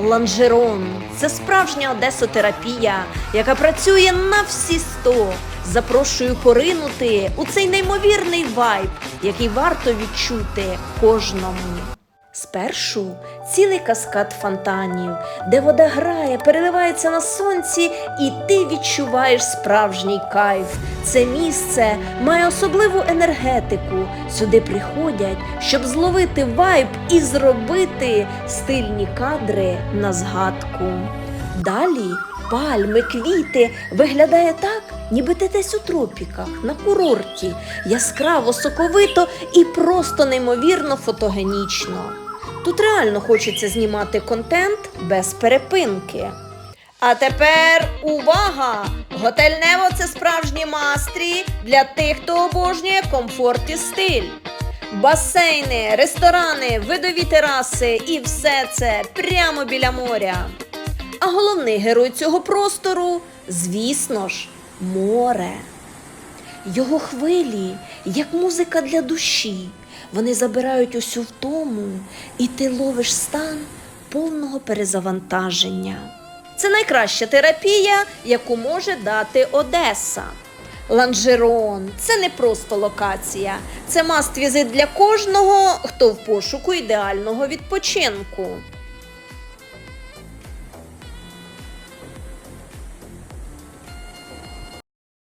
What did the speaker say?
Ланжерон це справжня одесотерапія, яка працює на всі сто. Запрошую поринути у цей неймовірний вайб, який варто відчути кожному. Спершу цілий каскад фонтанів, де вода грає, переливається на сонці, і ти відчуваєш справжній кайф. Це місце має особливу енергетику. Сюди приходять, щоб зловити вайб і зробити стильні кадри на згадку. Далі пальми, квіти виглядає так, ніби ти десь у тропіках, на курорті, яскраво, соковито і просто неймовірно фотогенічно. Тут реально хочеться знімати контент без перепинки. А тепер увага! Готель Нево це справжні мастрі для тих, хто обожнює комфорт і стиль. Басейни, ресторани, видові тераси і все це прямо біля моря. А головний герой цього простору, звісно ж, море. Його хвилі, як музика для душі, вони забирають усю втому, і ти ловиш стан повного перезавантаження. Це найкраща терапія, яку може дати Одеса. Ланжерон це не просто локація, це маст-візит для кожного, хто в пошуку ідеального відпочинку.